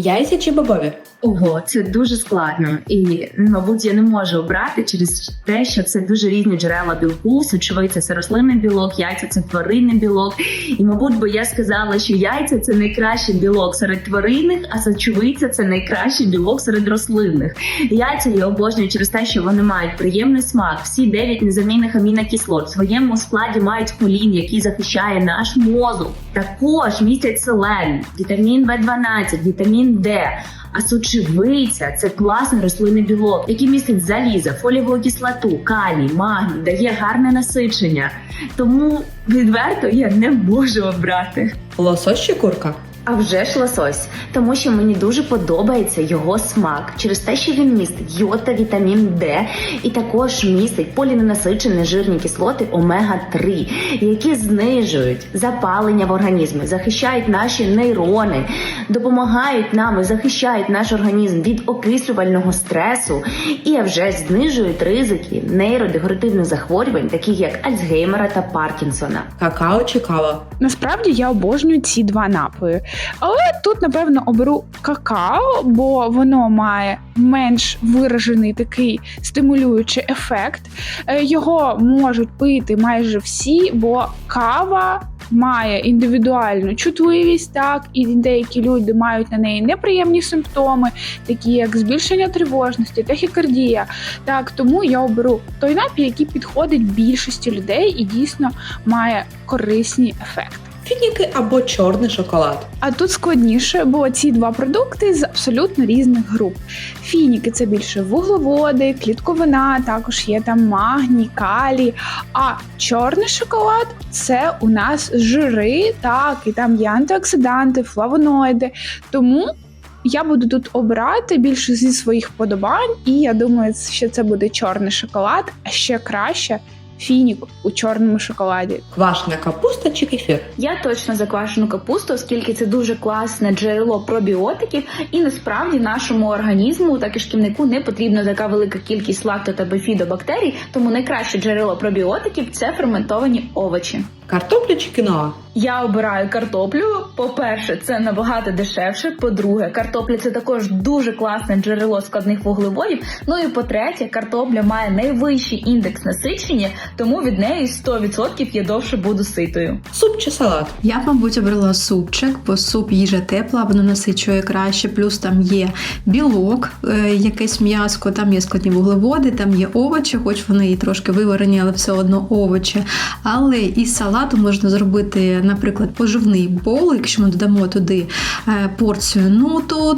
Яйця чи бобові? Ого, це дуже складно, і мабуть я не можу обрати через те, що це дуже різні джерела білку. Сочовиця це рослинний білок, яйця це тваринний білок. І мабуть би я сказала, що яйця це найкращий білок серед тваринних, а сочовиця це найкращий білок серед рослинних. Яйця я обожнюю через те, що вони мають приємний смак. Всі 9 незамінних амінокислот в своєму складі мають холін, який захищає наш мозок. Також містять селен, вітамін В12, вітамін Д. А сочевиця це класний рослинний білок, який містить залізо, фолієву кислоту, калій, магній, дає гарне насичення. Тому відверто я не можу обрати. Лосось чи курка? А вже ж лосось, тому що мені дуже подобається його смак через те, що він містить йод та вітамін Д, і також містить поліненасичені жирні кислоти омега 3 які знижують запалення в організмі, захищають наші нейрони, допомагають нам і захищають наш організм від окислювального стресу, і вже знижують ризики нейродегенеративних захворювань, таких як Альцгеймера та Паркінсона. Какао чи кава? Насправді я обожнюю ці два напої. Але тут, напевно, оберу какао, бо воно має менш виражений такий стимулюючий ефект. Е, Його можуть пити майже всі, бо кава. Має індивідуальну чутливість, так і деякі люди мають на неї неприємні симптоми, такі як збільшення тривожності, тахікардія. Так, тому я оберу той напій, який підходить більшості людей і дійсно має корисні ефекти. Фініки або чорний шоколад. А тут складніше, бо ці два продукти з абсолютно різних груп. Фініки це більше вуглеводи, клітковина, також є там магній, калій. А чорний шоколад це у нас жири, так, і там є антиоксиданти, флавоноїди. Тому я буду тут обирати більше зі своїх вподобань, і я думаю, що це буде чорний шоколад, а ще краще фінік у чорному шоколаді. Квашена капуста чи кефір? Я точно за квашену капусту, оскільки це дуже класне джерело пробіотиків, і насправді нашому організму та кишківнику не потрібна така велика кількість лакто та бефідобактерій, тому найкраще джерело пробіотиків це ферментовані овочі. Картопля чи кіноа? Я обираю картоплю. По-перше, це набагато дешевше. По-друге, картопля це також дуже класне джерело складних вуглеводів. Ну і по-третє, картопля має найвищий індекс насичення, тому від неї 100% я довше буду ситою. Суп чи салат? Я б, мабуть, обрала супчик, бо суп їжа тепла, воно насичує краще. Плюс там є білок, е, якесь м'яско, там є складні вуглеводи, там є овочі, хоч вони і трошки виварені, але все одно овочі. Але із салату можна зробити, наприклад, поживний бол, якщо ми додамо туди е, порцію нуту,